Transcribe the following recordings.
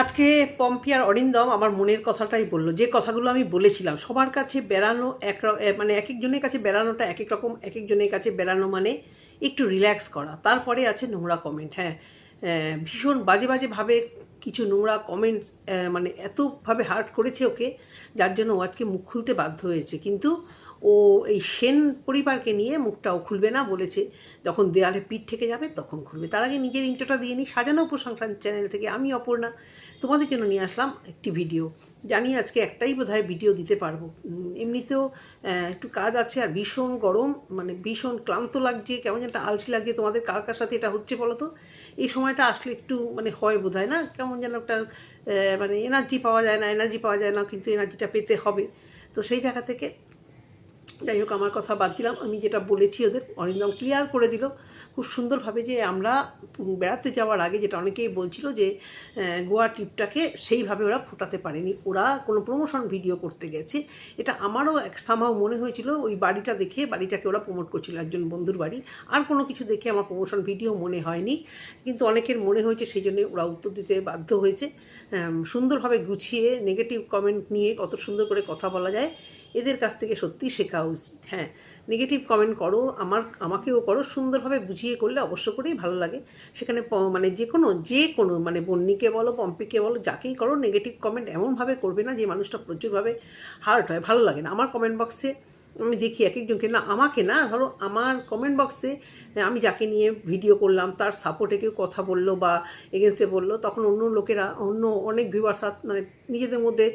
আজকে পম্পি আর অরিন্দম আমার মনের কথাটাই বলল, যে কথাগুলো আমি বলেছিলাম, সবার কাছে বেড়ানো এক মানে এক একজনের কাছে বেড়ানোটা এক এক রকম, এক একজনের কাছে বেড়ানো মানে একটু রিল্যাক্স করা। তারপরে আছে নোংরা কমেন্ট হ্যাঁ ভীষণ বাজে বাজে ভাবে কিছু নোংরা কমেন্টস মানে এতভাবে হার্ট করেছে ওকে, যার জন্য ও আজকে মুখ খুলতে বাধ্য হয়েছে। কিন্তু ও এই সেন পরিবারকে নিয়ে মুখটাও খুলবে না বলেছে। যখন দেয়ালে পিঠ থেকে যাবে তখন খুলবে। তার আগে নিজের ইন্টারটা দিয়ে নিই। সাজানো উপসংখ্যান চ্যানেল থেকে আমি অপর্ণা। তোমাদের জন্য নিয়ে আসলাম একটি ভিডিও। জানি আজকে একটাই বোধহয় ভিডিও দিতে পারব। এমনিতেও একটু কাজ আছে আর ভীষণ গরম। মানে ভীষণ ক্লান্ত লাগছে, কেমন একটা আলসি লাগছে। তোমাদের কার কার সাথে এটা হচ্ছে বলো তো এই সময়টা আসলে একটু মানে হয় বোধ না? কেমন যেন একটা মানে এনার্জি পাওয়া যায় না এনার্জি পাওয়া যায় না, কিন্তু এনার্জিটা পেতে হবে। তো সেই জায়গা থেকে যাই হোক, আমার কথা বাদ দিলাম। আমি যেটা বলেছি ওদের, অরিন্দম ক্লিয়ার করে দিল। খুব সুন্দরভাবে যে আমরা বেড়াতে যাওয়ার আগে যেটা অনেকেই বলছিল যে গোয়া ট্রিপটাকে সেইভাবে ওরা ফোটাতে পারেনি। ওরা কোনো প্রমোশন ভিডিও করতে গেছে। এটা আমারও এক সামাও মনে হয়েছিল, ওই বাড়িটা দেখে বাড়িটাকে ওরা প্রমোট করছিল, একজন বন্ধুর বাড়ি। আর কোনো কিছু দেখে আমার প্রমোশন ভিডিও মনে হয়নি। কিন্তু অনেকের মনে হয়েছে, সেই জন্য ওরা উত্তর দিতে বাধ্য হয়েছে। সুন্দরভাবে গুছিয়ে নেগেটিভ কমেন্ট নিয়ে কত সুন্দর করে কথা বলা যায়। এদের কাছ থেকে সত্যি শেখা উচিত। হ্যাঁ নেগেটিভ কমেন্ট করো, আমার, আমাকেও করো, সুন্দরভাবে বুঝিয়ে করলে অবশ্য করেই ভালো লাগে। সেখানে মানে যে কোনো যে কোনো মানে বন্নিকে বলো, পম্পিকে বলো, যাকেই করো নেগেটিভ কমেন্ট এমনভাবে করবে না যে মানুষটা প্রচুরভাবে হার্ট হয়, ভালো লাগে না। আমার কমেন্ট বক্সে আমি দেখি এক একজনকে। না, আমাকে না, ধরো আমার কমেন্ট বক্সে আমি যাকে নিয়ে ভিডিও করলাম, তার সাপোর্টে কেউ কথা বলল বা এগেনস্টে বলল, তখন অন্য লোকেরা, অন্য অনেক ভিউয়ার্স মানে নিজেদের মধ্যে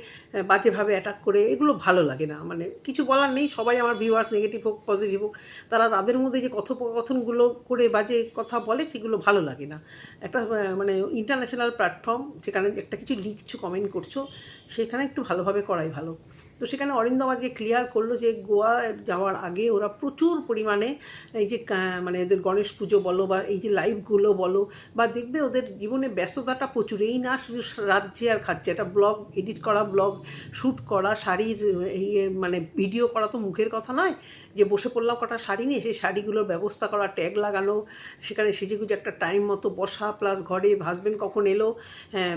বাজেভাবে অ্যাটাক করে, এগুলো ভালো লাগে না। মানে কিছু বলার নেই, সবাই আমার ভিউয়ার্স নেগেটিভ হোক পজিটিভ হোক, তারা তাদের মধ্যে যে কথোপকথনগুলো করে বাজে কথা বলে, সেগুলো ভালো লাগে না। একটা মানে ইন্টারন্যাশনাল প্ল্যাটফর্ম যেখানে একটা কিছু লিখছো কমেন্ট করছ, সেখানে একটু ভালোভাবে করাই ভালো। তো সেখানে অরিন্দম আজকে ক্লিয়ার করল যে গোয়া যাওয়ার আগে ওরা প্রচুর পরিমাণে এই যে মানে এদের গণেশ পুজো বলো বা এই যে লাইভগুলো বলো বা দেখবে ওদের জীবনে ব্যস্ততাটা প্রচুর। এই না শুধু রাজ্যে আর খাচ্ছে একটা ব্লগ এডিট করা ব্লগ শ্যুট করা, শাড়ির এই মানে ভিডিও করা তো মুখের কথা নয় যে বসে পড়লাম কটা শাড়ি নিয়ে সেই শাড়িগুলোর ব্যবস্থা করা ট্যাগ লাগানো সেখানে সেজেগুজে একটা টাইম মতো বসা প্লাস ঘরে হাজবেন্ড কখন এলো হ্যাঁ,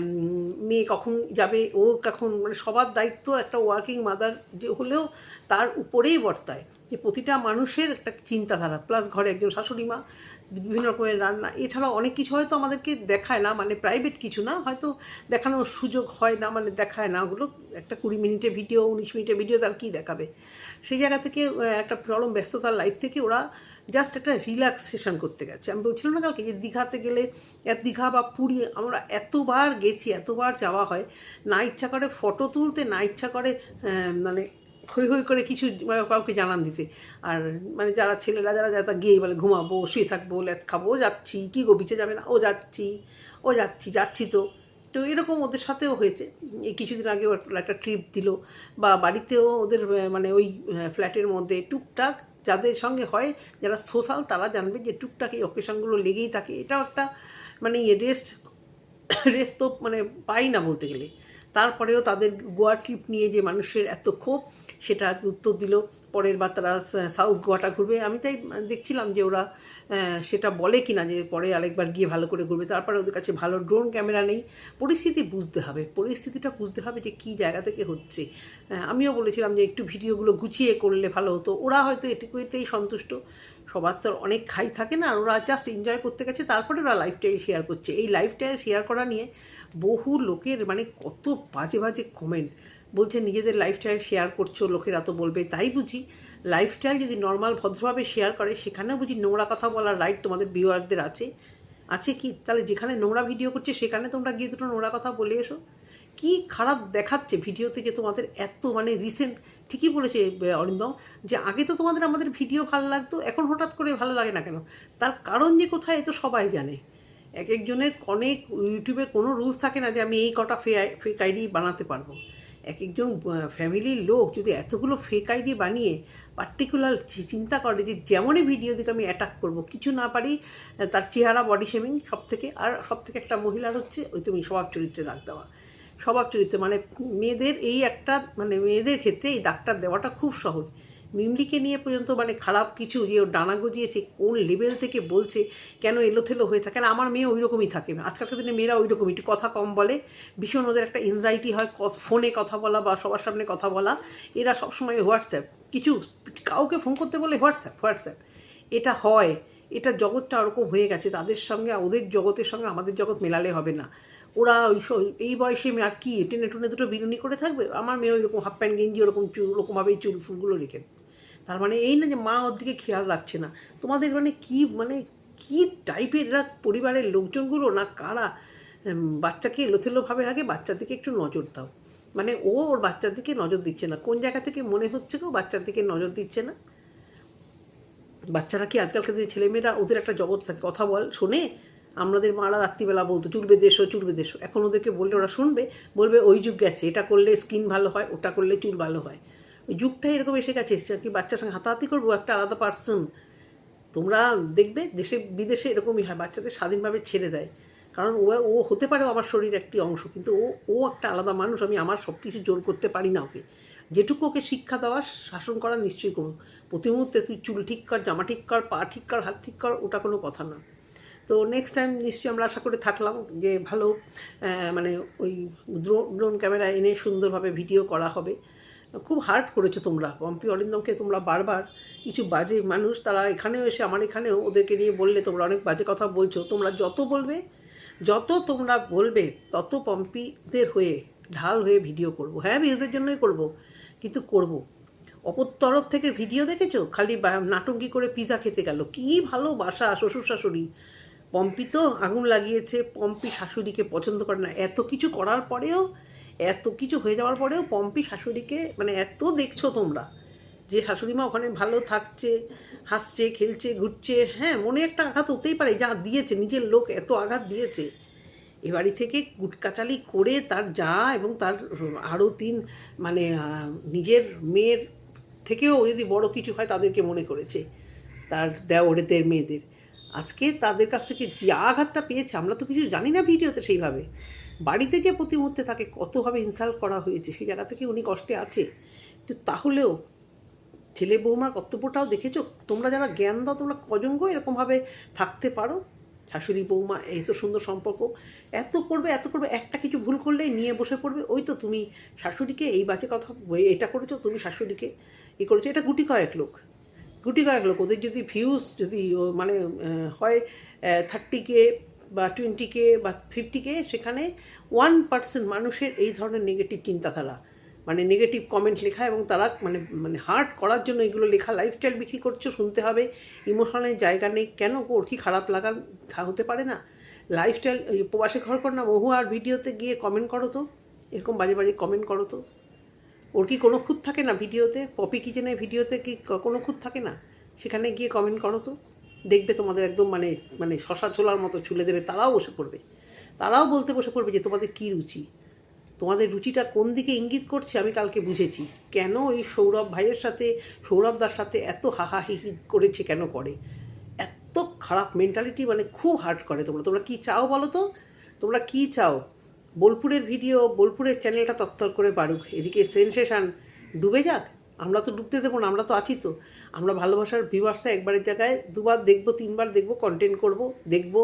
মেয়ে কখন যাবে ও কখন মানে সবার দায়িত্ব একটা ওয়ার্কিং মাদার যে হলেও তার উপরেই বর্তায়। যে প্রতিটা মানুষের একটা চিন্তাধারা প্লাস ঘরে একজন শাশুড়ি মা বিভিন্ন রকমের রান্না। এছাড়াও অনেক কিছু হয়তো আমাদেরকে দেখায় না মানে প্রাইভেট কিছু না, হয়তো দেখানোর সুযোগ হয় না মানে দেখায় না। ওগুলো একটা কুড়ি মিনিটের ভিডিও উনিশ মিনিটের ভিডিও তার কী দেখাবে? সেই জায়গা থেকে একটা চরম ব্যস্ততার লাইফ থেকে ওরা জাস্ট একটা রিল্যাক্সেশন করতে গেছে। আমি বলছিলাম না কালকে যে দীঘাতে গেলে এত দীঘা বা পুরী আমরা এতবার গেছি, এতবার যাওয়া হয়, না ইচ্ছা করে ফটো তুলতে, না ইচ্ছা করে মানে হই হই করে কিছু মানে কাউকে জানান দিতে। আর মানে যারা ছেলেরা, যারা যারা গিয়ে বলে, ঘুমাবো, শুয়ে থাকব ল্যাদ খাব, ও যাচ্ছি, কী গো বিচে যাবে না? ও যাচ্ছি ও যাচ্ছি যাচ্ছি তো। তো এরকম ওদের সাথেও হয়েছে। এই কিছুদিন আগে একটা ট্রিপ দিল বা বাড়িতেও ওদের মানে ওই ফ্ল্যাটের মধ্যে টুকটাক যাদের সঙ্গে হয়, যারা সোশ্যাল তারা জানবে যে টুকটাক এই অকেশনগুলো লেগেই থাকে। এটাও একটা মানে ইয়ে রেস্ট রেস্ট তো মানে পাই না বলতে গেলে। তারপরেও তাদের গোয়া ট্রিপ নিয়ে যে মানুষের এত ক্ষোভ সেটা উত্তর দিল। পরের বার তারা সাউথ গোয়াটা ঘুরবে। আমি তাই দেখছিলাম যে ওরা সেটা বলে কি না যে পরে আরেকবার গিয়ে ভালো করে ঘুরবে। তারপরে ওদের কাছে ভালো ড্রোন ক্যামেরা নেই। পরিস্থিতি বুঝতে হবে। পরিস্থিতিটা বুঝতে হবে যে কী জায়গা থেকে হচ্ছে। আমিও বলেছিলাম যে একটু ভিডিওগুলো গুছিয়ে করলে ভালো হতো। ওরা হয়তো এটুকুতেই সন্তুষ্ট। সবার তো অনেক খাই থাকে না, আর ওরা জাস্ট এনজয় করতে গেছে। তারপরে ওরা লাইফস্টাইল শেয়ার করছে। এই লাইফস্টাইল শেয়ার করা নিয়ে বহু লোকের মানে কত বাজে বাজে কমেন্ট বলছে, নিজেদের লাইফস্টাইল শেয়ার করছ, লোকেরা তো বলবে, তাই বুঝি। লাইফস্টাইল যদি নর্মাল ভদ্রভাবে শেয়ার করে, সেখানেও বুঝি নোংরা কথা বলার রাইট তোমাদের ভিউয়ারদের আছে। আছে কি? তাহলে যেখানে নোংরা ভিডিও করছে, সেখানে তোমরা গিয়ে দুটো নোংরা কথা বলে এসো। কি খারাপ দেখাচ্ছে ভিডিও থেকে তোমাদের এত মানে রিসেন্ট ঠিকই বলেছে অরিন্দম, যে আগে তো তোমাদের আমাদের ভিডিও ভালো লাগতো, এখন হঠাৎ করে ভালো লাগে না কেন? তার কারণ যে কোথায়, এ তো সবাই জানে। এক একজনের অনেক, ইউটিউবে কোনো রুলস থাকে না যে আমি এই কটা ফে ফেক আইডি বানাতে পারব। এক একজন ফ্যামিলির লোক যদি এতগুলো ফেক আইডি বানিয়ে পার্টিকুলার চিন্তা করে যে যেমনই ভিডিও দিকে আমি অ্যাটাক করব, কিছু না পারি তার চেহারা বডি শেমিং সব থেকে আর সব থেকে একটা মহিলার হচ্ছে ওই তুমি স্বভাব চরিত্রে দাগ দেওয়া। স্বভাব চরিত্র মানে মেয়েদের এই একটা মানে মেয়েদের ক্ষেত্রে এই দাগটা দেওয়াটা খুব সহজ। মিমলিকে নিয়ে পর্যন্ত মানে খারাপ কিছু যে ওর ডানা গজিয়েছে, কোন লেভেল থেকে বলছে, কেন এলোথেলো হয়ে থাকে আর আমার মেয়ে ওই রকমই থাকে। আজকালকার দিনে মেয়েরা ওই রকমই একটু কথা কম বলে। ভীষণ ওদের একটা এনজাইটি হয় ফোনে কথা বলা বা সবার সামনে কথা বলা। এরা সবসময় হোয়াটসঅ্যাপ। কিছু কাউকে ফোন করতে বলে হোয়াটসঅ্যাপ হোয়াটসঅ্যাপ। এটা হয়। এটা জগৎটা ওরকম হয়ে গেছে, তাদের সঙ্গে, ওদের জগতের সঙ্গে আমাদের জগৎ মেলালে হবে না। ওরা ওই এই বয়সে আর কি, টেনে টুনে দুটো বিরুনি করে থাকবে? আমার মেয়ে ওইরকম হাফ প্যান্ট গেঞ্জি, ওরকম চুল, ওরকমভাবেই চুল, ফুলগুলো রেখে। তার মানে এই না যে মা ওর দিকে খেয়াল রাখছে না। তোমাদের মানে কি মানে কি টাইপের এরা পরিবারের লোকজনগুলো না কারা? বাচ্চাকে এলোথেলোভাবে আগে বাচ্চার দিকে একটু নজর দাও। মানে ও ওর বাচ্চার দিকে নজর দিচ্ছে না। কোন জায়গা থেকে মনে হচ্ছে গো বাচ্চার দিকে নজর দিচ্ছে না? বাচ্চারা কি আজকালকার দিনে ছেলেমেয়েরা ওদের একটা জগৎ থাকে, কথা বল, শোনে? আমাদের মারা রাত্রিবেলা বলতো চুলবে দেশো চুলবে দেশো এখন ওদেরকে বললে, ওরা শুনবে, বলবে, ওই যুগ গেছে, এটা করলে স্কিন ভালো হয়, ওটা করলে চুল ভালো হয়। ওই যুগটা এরকম এসে গেছে কি বাচ্চার সঙ্গে হাতাহাতি করব, একটা আলাদা পার্সন তোমরা দেখবে দেশে, বিদেশে এরকমই হয়, বাচ্চাদের স্বাধীনভাবে ছেড়ে দেয়। কারণ ও ও হতে পারে আমার শরীর একটি অংশ, কিন্তু ও ও একটা আলাদা মানুষ, আমি আমার সব কিছু জোর করতে পারি না ওকে। যেটুকু ওকে শিক্ষা দেওয়া, শাসন করা নিশ্চয়ই করব। প্রতি মুহূর্তে তুই চুল ঠিক কর, জামা ঠিক কর, পা ঠিক কর, হাত ঠিক কর, ওটা কোনো কথা না। তো নেক্সট টাইম নিশ্চয়ই আমরা আশা করে থাকলাম যে ভালো মানে ওই ড্রোন ক্যামেরা এনে সুন্দরভাবে ভিডিও করা হবে। খুব হার্ট করেছ তোমরা। পম্পি অরিন্দমকে তোমরা বারবার কিছু বাজে মানুষ, তারা এখানেও এসে আমার এখানেও ওদেরকে নিয়ে বললে তোমরা অনেক বাজে কথা বলছো। তোমরা যত বলবে, যত তোমরা বলবে, তত পম্পিদের হয়ে ঢাল হয়ে ভিডিও করব। হ্যাঁ ভিউজের জন্যই করব, কিন্তু করব। অপর তরফ থেকে ভিডিও দেখেছ? খালি নাটঙ্কি করে পিজা খেতে গেল। কী ভালোবাসা শ্বশুর শাশুড়ি পম্পি তো আগুন লাগিয়েছে, পম্পি শাশুড়িকে পছন্দ করে না। এত কিছু করার পরেও এত কিছু হয়ে যাওয়ার পরেও পম্পি শাশুড়িকে মানে এত দেখছ তোমরা যে শাশুড়ি মা ওখানে ভালো থাকছে, হাসছে, খেলছে, ঘুরছে হ্যাঁ মনে একটা আঘাত হতেই পারে, যা দিয়েছে, নিজের লোক এত আঘাত দিয়েছে। এ বাড়ি থেকে গুটকাচালি করে তার যা এবং তার আরও তিন মানে নিজের মেয়ের থেকেও যদি বড় কিছু হয় তাদেরকে মনে করেছে, তার দেওরেদের মেয়েদের। আজকে তাদের কাছ থেকে যা আঘাতটা পেয়েছে, আমরা তো কিছু জানি না ভিডিওতে সেইভাবে। বাড়িতে যে প্রতি মুহূর্তে তাকে কতভাবে ইনসাল্ট করা হয়েছে, সেই জায়গা থেকে উনি কষ্টে আছে। তো তাহলেও ছেলে বৌমার কর্তব্যটাও দেখেছ? তোমরা যারা জ্ঞান দাও, তোমরা কজন গো এরকমভাবে থাকতে পারো? শাশুড়ি বৌমা এত সুন্দর সম্পর্ক। এত করবে এত করবে, একটা কিছু ভুল করলেই নিয়ে বসে পড়বে। ওই তো তুমি শাশুড়িকে এই বাজে কথা এটা করেছ, তুমি শাশুড়িকে এ করেছ। এটা গুটি কয়েক লোক। গুটি কয়েক লোক। ওদের যদি ভিউজ যদি মানে হয় থার্টি কে বা টোয়েন্টি কে বা ফিফটি কে সেখানে ওয়ান পার্সেন্ট মানুষের এই ধরনের নেগেটিভ চিন্তাধারা। মানে নেগেটিভ কমেন্ট লেখা এবং তারা মানে মানে হার্ট করার জন্য এগুলো লেখা লাইফস্টাইল বিক্রি করছ, শুনতে হবে ইমোশনের জায়গা নেই, কেন ওর কি খারাপ লাগা হতে পারে না? লাইফস্টাইল উপবাসে ঘর কর না মহু আর ভিডিওতে গিয়ে কমেন্ট করো তো, এরকম বাজে বাজে কমেন্ট করো তো। ওর কি কোনো খুঁত থাকে না ভিডিওতে পপি কিচেনের ভিডিওতে কি কোনো খুঁত থাকে না? সেখানে গিয়ে কমেন্ট করো তো। দেখবে তোমাদের একদম মানে মানে শশা ছোলার মতো ছুলে দেবে, তারাও বসে পড়বে। তারাও বলতে বসে পড়বে যে তোমাদের কী রুচি? তোমাদের রুচিটা কোন দিকে ইঙ্গিত করছে আমি কালকে বুঝেছি। কেন এই সৌরভ ভাইয়ের সাথে সৌরভদার সাথে এত হাহাহিহি করেছে কেন করে? এত খারাপ মেন্টালিটি মানে খুব হার্ট করে তোমরা। তোমরা কি চাও বলো তো? তোমরা কি চাও? বোলপুরের ভিডিও বোলপুরের চ্যানেলটা তত্তর করে বাড়ুক। এদিকে সেনসেশন ডুবে যাক। আমরা তো ডুবতে দেবো না, আমরা তো আছি তো। আমরা ভালোবাসার ভিউয়ার্সরা একবারের জায়গায় দুবার দেখব, তিনবার দেখব কন্টেন্ট করব, দেখব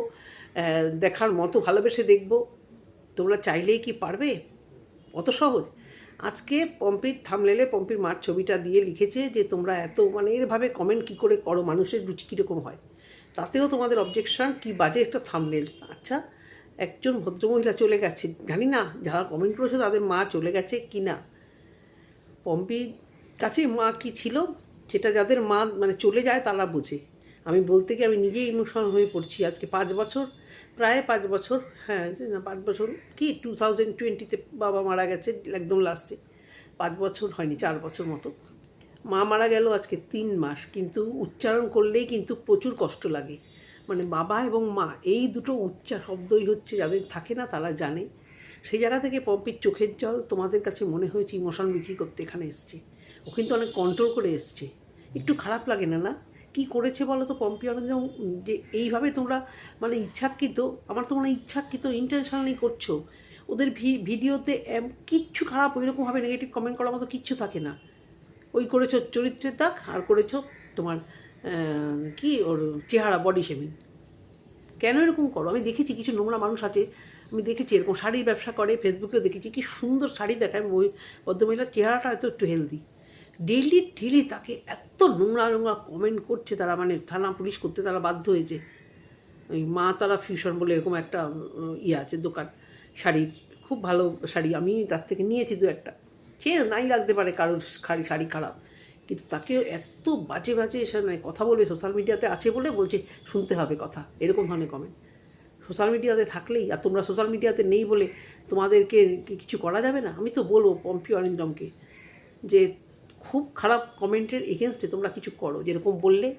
দেখার মতো ভালোবেসে দেখব। তোমরা চাইলেই কি পারবে? অত সহজ। আজকে পম্পির থামলেলে পম্পির মার ছবিটা দিয়ে লিখেছে যে, তোমরা এত মানে এরভাবে কমেন্ট কী করে করো? মানুষের রুচি কীরকম হয়? তাতেও তোমাদের অবজেকশন কি বাজে একটা থামনেল আচ্ছা একজন ভদ্রমহিলা চলে গেছে। জানি না, যারা কমেন্ট করেছে তাদের মা চলে গেছে কি না পম্পির কাছে মা কি ছিল? সেটা যাদের মা মানে চলে যায় তারা বোঝে। আমি বলতে গিয়ে আমি নিজেই ইমোশনাল হয়ে পড়ছি আজকে পাঁচ বছর, প্রায় পাঁচ বছর হ্যাঁ না, পাঁচ বছর কি টু থাউজেন্ড টোয়েন্টিতে বাবা মারা গেছে একদম লাস্টে পাঁচ বছর হয়নি, চার বছর মতো। মা মারা গেল আজকে তিন মাস, কিন্তু উচ্চারণ করলেই কিন্তু প্রচুর কষ্ট লাগে। মানে বাবা এবং মা, এই দুটো উচ্চার শব্দই হচ্ছে যাদের থাকে না তারা জানে। সেই জায়গা থেকে পম্পির চোখের জল তোমাদের কাছে মনে হয়েছে ইমোশন বিক্রি করতে এখানে এসছে। ও কিন্তু অনেক কন্ট্রোল করে এসছে। একটু খারাপ লাগে না না? কি করেছে বলো তো পম্পি অরঞ্জম যে এইভাবে তোমরা মানে ইচ্ছাকৃত, আমার তো মনে ইচ্ছাকৃত ইন্টেনশনালি করছ। ওদের ভিডিওতে কিচ্ছু খারাপ ওইরকমভাবে নেগেটিভ কমেন্ট করার মতো কিচ্ছু থাকে না। ওই করেছ চরিত্রের দাগ, আর করেছ তোমার কি ওর চেহারা বডি শেমিং কেন এরকম করো? আমি দেখেছি কিছু নোংরা মানুষ আছে, আমি দেখেছি এরকম শাড়ির ব্যবসা করে ফেসবুকেও দেখেছি, কি সুন্দর শাড়ি দেখায়, ওই ভদ্রমহিলার চেহারাটা এত একটু হেলদি ডেলি ডেলি তাকে এত নোংরা নোংরা কমেন্ট করছে তারা মানে থানা পুলিশ করতে তারা বাধ্য হয়েছে। ওই মা তারা ফিউশন বলে এরকম একটা ইয়ে আছে, দোকান শাড়ির খুব ভালো শাড়ি, আমি তার থেকে নিয়েছি দু একটা। সে নাই লাগতে পারে কারোর শাড়ি শাড়ি খারাপ। কিন্তু তাকে এত বাজে বাজে মানে কথা বলবে সোশ্যাল মিডিয়াতে আছে বলে বলছে, শুনতে হবে কথা। এরকম ধরনের কমেন্ট সোশ্যাল মিডিয়াতে থাকলেই, আর তোমরা সোশ্যাল মিডিয়াতে নেই বলে তোমাদেরকে কিছু করা যাবে না? আমি তো বলব পম্পি অরিন্দমকে যে খুব খারাপ কমেন্টের এগেনস্টে তোমরা কিছু করো। যেরকম বললে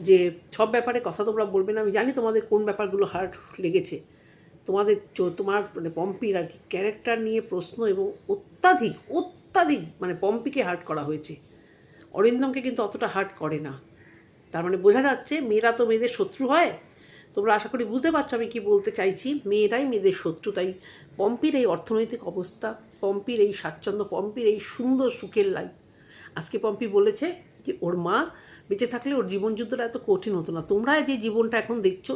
যে, সব ব্যাপারে কথা তোমরা বলবে না। আমি জানি তোমাদের কোন ব্যাপারগুলো হার্ট লেগেছে। তোমাদের তোমার মানে পম্পির আর কি ক্যারেক্টার নিয়ে প্রশ্ন এবং অত্যাধিক অত্যাধিক মানে পম্পিকে হার্ট করা হয়েছে। অরিন্দমকে কিন্তু অতটা হার্ট করে না। তার মানে বোঝা যাচ্ছে মেয়েরা তো মেয়েদের শত্রু হয়। তোমরা আশা করি বুঝতে পারছ আমি কি বলতে চাইছি। মেয়েরাই মেয়েদের শত্রু, তাই পম্পির এই অর্থনৈতিক অবস্থা, পম্পির এই স্বাচ্ছন্দ্য, পম্পির এই সুন্দর সুখের লাইফ আজকে পম্পি বলেছে যে ওর মা বেঁচে থাকলে ওর জীবনযুদ্ধটা এত কঠিন হতো না। তোমরা যে জীবনটা এখন দেখছ,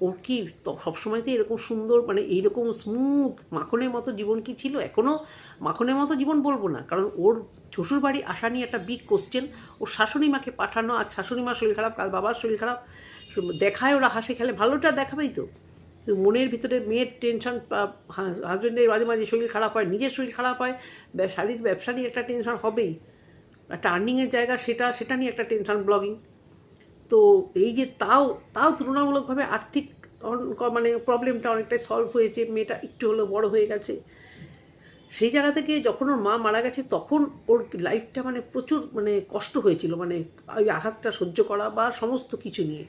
ওর কি সবসময় তো- এরকম সুন্দর মানে এইরকম স্মুথ মাখনের মতো জীবন কি ছিল? এখনও মাখনের মতো জীবন বলব না। কারণ ওর শ্বশুরবাড়ি আসা নিয়ে একটা বিগ কোশ্চেন ওর শাশুড়ি মাকে পাঠানো আর শাশুড়ি মার শরীর খারাপ, কাল বাবার শরীর খারাপ। দেখায় ওরা হাসে খেলে, ভালোটা দেখাবেই তো। মনের ভিতরে মেয়ের টেনশন হাজব্যান্ডের মাঝে মাঝে শরীর খারাপ হয়, নিজের শরীর খারাপ হয় শাড়ির ব্যবসা নিয়ে একটা টেনশন হবেই। একটা আর্নিংয়ের জায়গা সেটা সেটা নিয়ে একটা টেনশন ব্লগিং তো এই যে তাও তাও তুলনামূলকভাবে আর্থিক মানে প্রবলেমটা অনেকটাই সলভ হয়েছে, মেয়েটা একটু হলেও বড় হয়ে গেছে। সেই জায়গা থেকে যখন ওর মা মারা গেছে, তখন ওর লাইফটা মানে প্রচুর মানে কষ্ট হয়েছিল মানে ওই আঘাতটা সহ্য করা বা সমস্ত কিছু নিয়ে।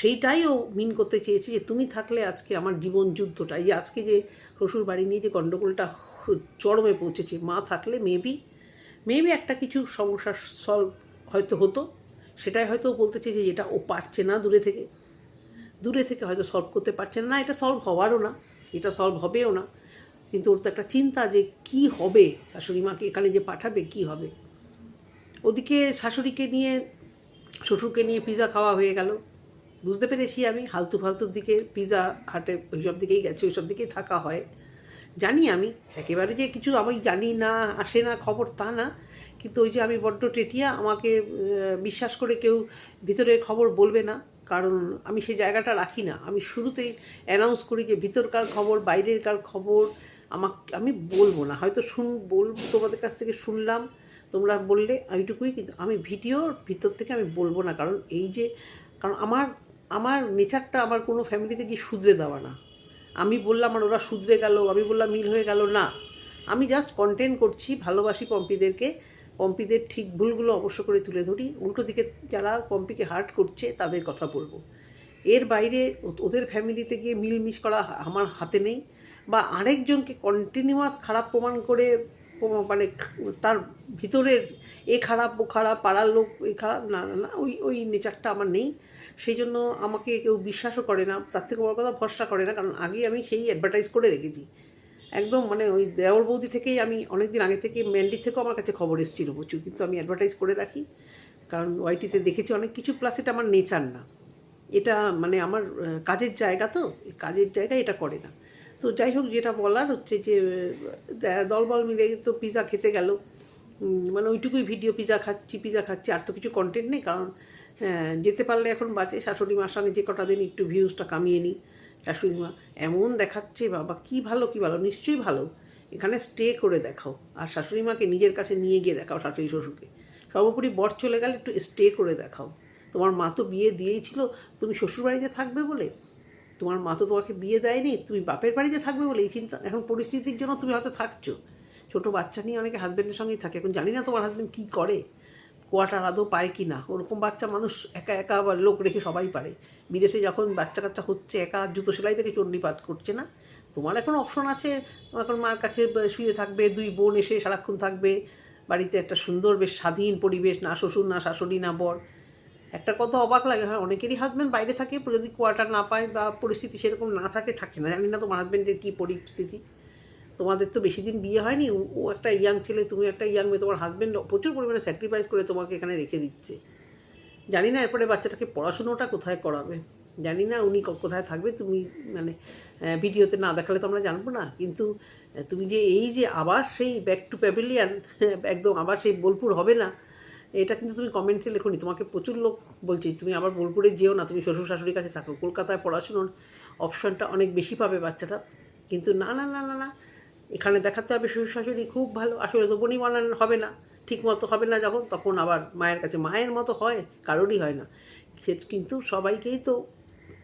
সেইটাই ও মিন করতে চেয়েছে যে, তুমি থাকলে আজকে আমার জীবন যুদ্ধটা। এই আজকে যে শ্বশুর বাড়ি নিয়ে যে গণ্ডগোলটা চরমে পৌঁছেছে, মা থাকলে মেবি মেবি একটা কিছু সমস্যা সলভ হয়তো হতো। সেটাই হয়তো বলতে চেয়েছে যে এটা ও পারছে না দূরে থেকে। দূরে থেকে হয়তো সলভ করতে পারছে না। এটা সলভ হওয়ারও না। এটা সলভ হবেও না। কিন্তু ওর তো একটা চিন্তা যে কি হবে? শাশুড়ি মাকে এখানে যে পাঠাবে, কি হবে? ওদিকে শাশুড়িকে নিয়ে, শ্বশুরকে নিয়ে পিৎজা খাওয়া হয়ে গেল। বুঝতে পেরেছি আমি। হালতু ফালতুর দিকে পিৎজা হাটে ওইসব দিকেই গেছে, ওইসব দিকেই থাকা হয়। জানি আমি, একেবারে যে কিছু আমি জানি না, আসে না খবর তা না, কিন্তু ওই যে আমি বড্ড টেটিয়া, আমাকে বিশ্বাস করে কেউ ভিতরে খবর বলবে না, কারণ আমি সেই জায়গাটা রাখি না। আমি শুরুতেই অ্যানাউন্স করি যে ভিতরকার খবর, বাইরেরকার খবর, আমাকে, আমি বলব না। হয়তো শুন বলব তোমাদের কাছ থেকে শুনলাম, তোমরা বললে এইটুকুই, কিন্তু আমি ভিডিওর ভিতর থেকে আমি বলব না, কারণ এই যে, কারণ আমার আমার নেচারটা আমার কোনো ফ্যামিলিতে গিয়ে শুধরে দেওয়া না। আমি বললাম আর ওরা শুধরে গেল, আমি বললাম মিল হয়ে গেল, না। আমি জাস্ট কন্টেন্ট করছি, ভালোবাসি পম্পিদেরকে। পম্পিদের ঠিক ভুলগুলো অবশ্য করে তুলে ধরি। উল্টো দিকে যারা পম্পিকে হার্ট করছে, তাদের কথা বলব। এর বাইরে ওদের ফ্যামিলিতে গিয়ে মিলমিশ করা আমার হাতে নেই। বা আরেকজনকে কন্টিনিউয়াস খারাপ প্রমাণ করে মানে তার ভিতরের এ খারাপ, ও খারাপ, পাড়ার লোক এ খারাপ, না না না, ওই ওই নেচারটা আমার নেই। সেই জন্য আমাকে কেউ বিশ্বাসও করে না, তার থেকে বড় কথা ভরসা করে না, কারণ আগে আমি সেই অ্যাডভার্টাইজ করে রেখেছি। একদম মানে ওই দেওর বৌদি থেকেই আমি অনেক দিন আগে থেকে ম্যান্ডি থেকেও আমার কাছে খবর এসেছিল প্রচুর, কিন্তু আমি অ্যাডভার্টাইজ করে রাখি। কারণ ওয়াইটিতে দেখেছি অনেক কিছু প্লাস এটা আমার নেচার না। এটা মানে আমার কাজের জায়গা তো কাজের জায়গায় এটা করে না। তো যাই হোক, যেটা বলার হচ্ছে যে দলবল মিলে তো পিৎজা খেতে গেল। মানে ওইটুকুই ভিডিও পিৎজা খাচ্ছি পিৎজা খাচ্ছি, আর তো কিছু কন্টেন্ট নেই, কারণ যেতে পারলে এখন বাঁচে। শাশুড়ি মার সঙ্গে যে কটা দিন একটু ভিউজটা কামিয়ে নিই। শাশুড়ি মা এমন দেখাচ্ছে, বাবা, কি ভালো কি ভালো, নিশ্চয়ই ভালো। এখানে স্টে করে দেখাও। আর শাশুড়ি মাকে নিজের কাছে নিয়ে গিয়ে দেখাও শাশুড়ি শ্বশুরকে। সর্বোপরি বর চলে গেলে একটু স্টে করে দেখাও। তোমার মা তো বিয়ে দিয়েই ছিল, তুমি শ্বশুরবাড়িতে থাকবে বলে? তোমার মা তো তোমাকে বিয়ে দেয়নি, তুমি বাপের বাড়িতে থাকবে বলে? এই চিন্তা, এখন পরিস্থিতির জন্য তুমি হয়তো থাকছো। ছোটো বাচ্চা নিয়ে অনেকে হাজব্যান্ডের সঙ্গেই থাকে। এখন জানি না তোমার হাজব্যান্ড কী করে। কোয়াটার আদৌ পায় কি না? ওরকম বাচ্চা মানুষ একা একা আবার লোক রেখে সবাই পারে। বিদেশে যখন বাচ্চা কাচ্চা হচ্ছে, একা জুতো সেলাই থেকে চণ্ডীপাত করছে না? তোমার এখন অপশন আছে। এখন মার কাছে শুয়ে থাকবে, দুই বোন এসে সারাক্ষণ থাকবে। বাড়িতে একটা সুন্দর, বেশ স্বাধীন পরিবেশ, না শ্বশুর, না শাশুড়ি, না বর। একটা কথা অবাক লাগে হ্যাঁ অনেকেরই হাজব্যান্ড বাইরে থাকে, যদি কোয়ার্টার না পায় বা পরিস্থিতি সেরকম না থাকে থাকে না। জানি না তোমার হাজব্যান্ডের কী পরিস্থিতি। তোমাদের তো বেশি দিন বিয়ে হয়নি, ও- একটা ইয়াং ছেলে, তুমি একটা ইয়াং মেয়ে, তোমার হাজব্যান্ড প্রচুর পরিমাণে স্যাক্রিফাইস করে তোমাকে এখানে রেখে দিচ্ছে। জানি না এরপরে বাচ্চাটাকে পড়াশুনোটা কোথায় করাবে। জানি না উনি কোথায় থাকবে, তুমি মানে ভিডিওতে না দেখালে তো আমরা জানব না। কিন্তু তুমি যে এই যে আবার সেই ব্যাক টু প্যাভিলিয়ান একদম আবার সেই বোলপুর হবে না, এটা কিন্তু তুমি কমেন্টসে লেখোনি। তোমাকে প্রচুর লোক বলছি, তুমি আবার বোলপুরে যেও না, তুমি শ্বশুর শাশুড়ির কাছে থাকো। কলকাতায় পড়াশুনোর অপশনটা অনেক বেশি পাবে বাচ্চাটা। কিন্তু না না না না না এখানে দেখাতে হবে শ্বশুর শাশুড়ি খুব ভালো। আসলে তো বনি বানান হবে না ঠিক মতো হবে না যখন, তখন আবার মায়ের কাছে, মায়ের মতো হয়, কারোরই হয় না। সে- কিন্তু সবাইকেই তো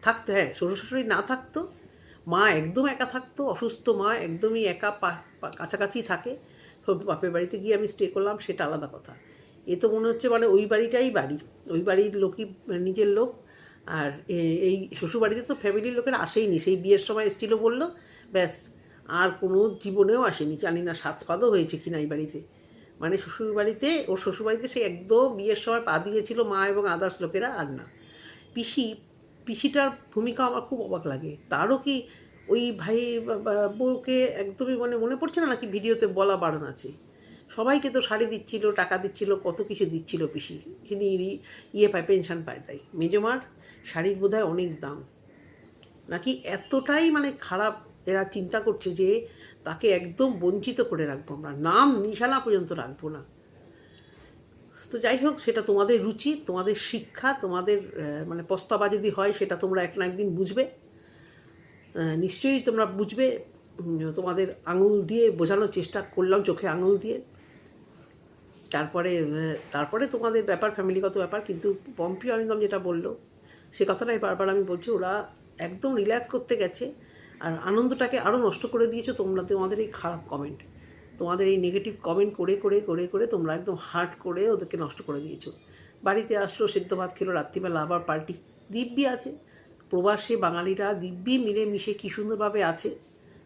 থাকতে হ্যাঁ শ্বশুর শাশুড়ি না থাকতো, মা একদম একা থাকতো, অসুস্থ মা একদমই একা কাছাকাছি থাকে। বাপের বাড়িতে গিয়ে আমি স্টে করলাম, সেটা আলাদা কথা। এ তো মনে হচ্ছে মানে ওই বাড়িটাই বাড়ি, ওই বাড়ির লোকই নিজের লোক। আর এই শ্বশুরবাড়িতে তো ফ্যামিলির লোকেরা আসেইনি, সেই বিয়ের সময় এসেছিল বলল, ব্যাস আর কোনো জীবনেও আসেনি। জানি না, সাত পাদও হয়েছে কিনা এই বাড়িতে। মানে শ্বশুরবাড়িতে, ওর শ্বশুরবাড়িতে সে একদম বিয়ের সময় পা দিয়েছিল মা এবং আদার্স লোকেরা আর না। পিসি, পিসিটার ভূমিকা আমার খুব অবাক লাগে। তারও কি ওই ভাই বউকে একদমই মানে মনে পড়ছে না নাকি ভিডিওতে বলা বারণ আছে? সবাইকে তো শাড়ি দিচ্ছিল, টাকা দিচ্ছিল, কত কিছু দিচ্ছিল পিসি। তিনি ইয়ে পায়, পেনশন পায় তাই। মেজমার শাড়ির বোধহয় অনেক দাম। নাকি এতটাই মানে খারাপ এরা চিন্তা করছে যে তাকে একদম বঞ্চিত করে রাখব আমরা। নাম নিশানা পর্যন্ত রাখব না। তো যাই হোক, সেটা তোমাদের রুচি, তোমাদের শিক্ষা, তোমাদের মানে পস্তাবা যদি হয়, সেটা তোমরা এক না একদিন বুঝবে। নিশ্চয়ই তোমরা বুঝবে তোমাদের আঙুল দিয়ে বোঝানোর চেষ্টা করলাম, চোখে আঙুল দিয়ে। তারপরে তারপরে তোমাদের ব্যাপার, ফ্যামিলিগত ব্যাপার, কিন্তু পম্পি অরিন্দম যেটা বলল, সে কথাটাই বারবার আমি বলছি, ওরা একদম রিল্যাক্স করতে গেছে। আর আনন্দটাকে আরও নষ্ট করে দিয়েছ, তোমরা, তোমাদের এই খারাপ কমেন্ট তোমাদের এই নেগেটিভ কমেন্ট করে করে করে করে তোমরা একদম হার্ট করে ওদেরকে নষ্ট করে দিয়েছ। বাড়িতে আসলো, সেদ্ধ ভাত খেলো, রাত্রিবেলা আবার পার্টি দিব্যি আছে। প্রবাসে বাঙালিরা দিব্যি মিলে মিশে কী সুন্দরভাবে আছে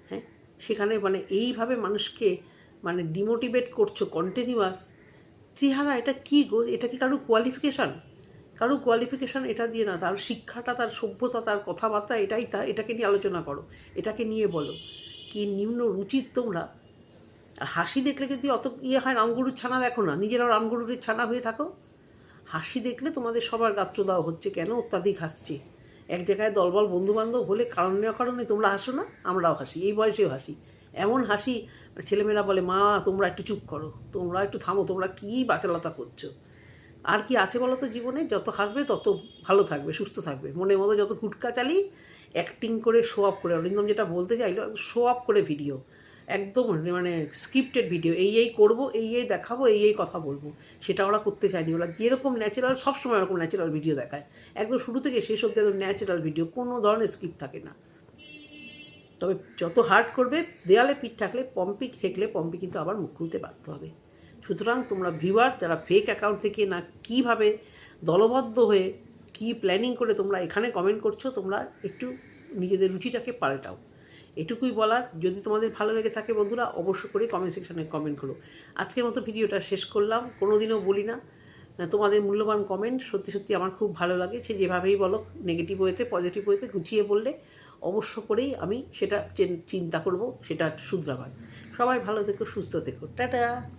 হ্যাঁ? সেখানে মানে এইভাবে মানুষকে মানে ডিমোটিভেট করছ কন্টিনিউয়াস চেহারা এটা কি গো? এটা কি কারও কোয়ালিফিকেশান কারও কোয়ালিফিকেশান এটা দিয়ে না, তার শিক্ষাটা, তার সভ্যতা, তার কথাবার্তা এটাই তা, এটাকে নিয়ে আলোচনা করো, এটাকে নিয়ে বলো। কি নিম্ন রুচির তোমরা? আর হাসি দেখলে যদি অত ইয়ে হয়, রামগরুর ছানা দেখো না, নিজেরাও রামগরুরের ছানা হয়ে থাকো। হাসি দেখলে তোমাদের সবার গাত্র দেওয়া হচ্ছে, কেন অত্যাধিক হাসছে? এক জায়গায় দলবল বন্ধুবান্ধব হলে কারণে তোমরা হাসো না, আমরাও হাসি, এই বয়সেও হাসি। এমন হাসি, ছেলেমেয়েরা বলে, মা, তোমরা একটু চুপ করো, তোমরা একটু থামো, তোমরা কী বাচালতা করছ? আর কি আছে বলো তো জীবনে? যত হাসবে তত ভালো থাকবে, সুস্থ থাকবে। মনের মতো যত গুটকা চালি অ্যাক্টিং করে শো আপ করে অরিন্দম যেটা বলতে চাইলো শো আপ করে ভিডিও একদম মানে স্ক্রিপ্টেড ভিডিও এই এই করব, এই এই দেখাবো, এই এই কথা বলব। সেটা ওরা করতে চায়নি ওরা যেরকম ন্যাচারাল সবসময় ওরকম ন্যাচারাল ভিডিও দেখায়। একদম শুরু থেকে শেষ অব্দি একদম ন্যাচারাল ভিডিও কোনো ধরনের স্ক্রিপ্ট থাকে না। তবে যত হার্ড করবে, দেয়ালে পিঠ থাকলে পম্পি ঠেকলে পম্পি কিন্তু আবার মুখ খুলতে বাধ্য হবে। সুতরাং তোমরা ভিউয়ার যারা ফেক অ্যাকাউন্ট থেকে না কীভাবে দলবদ্ধ হয়ে কী প্ল্যানিং করে তোমরা এখানে কমেন্ট করছ, তোমরা একটু নিজেদের রুচিটাকে পাল্টাও। এটুকুই বলার। যদি তোমাদের ভালো লেগে থাকে বন্ধুরা অবশ্য করে কমেন্ট সেকশনে কমেন্ট করো। আজকের মতো ভিডিওটা শেষ করলাম। কোনোদিনও বলি না তোমাদের মূল্যবান কমেন্ট সত্যি সত্যি আমার খুব ভালো লাগে। সে যেভাবেই বলো নেগেটিভ ওয়েতে পজিটিভ ওয়েতে গুছিয়ে বললে অবশ্য করেই আমি সেটা চিন- চিন্তা করব, সেটা শুধরাবার। সবাই ভালো থেকো, সুস্থ থেকো। টাটা!